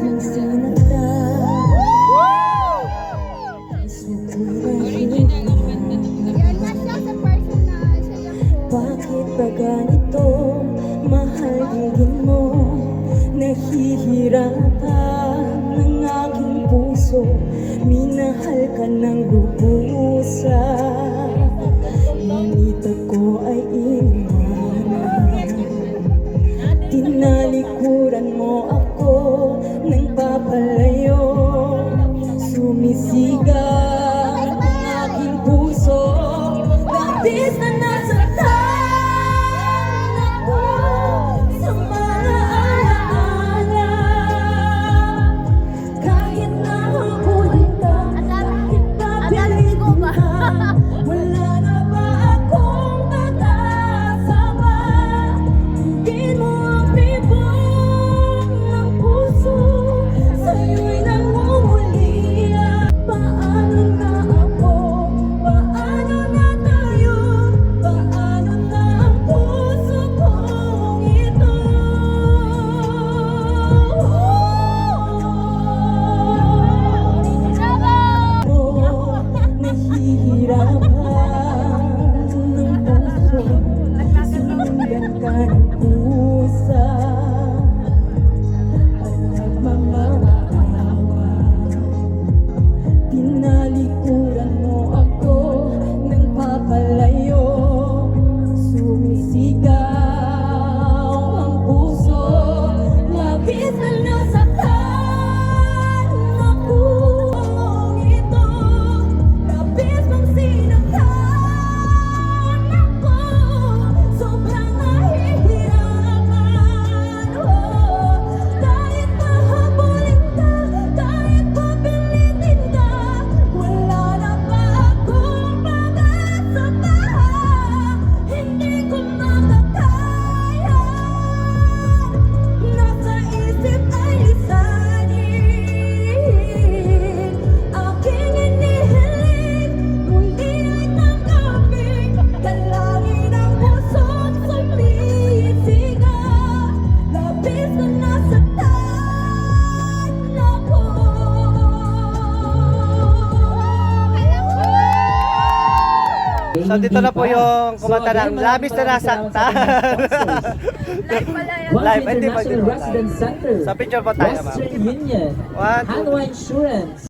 mong sinakta Mas natulang Bakit ba ganito? Mahal din mo. Nahihirapan ng aking puso. Minahal ka ng lubusan Ngunit ako ay inman Tinali ko So dito na po yung kumanta ng labis na nasaktan. Live pala yan. Live, hindi pa dito. Sa picture po tayo ma'am. Western Union, Hanwha Insurance,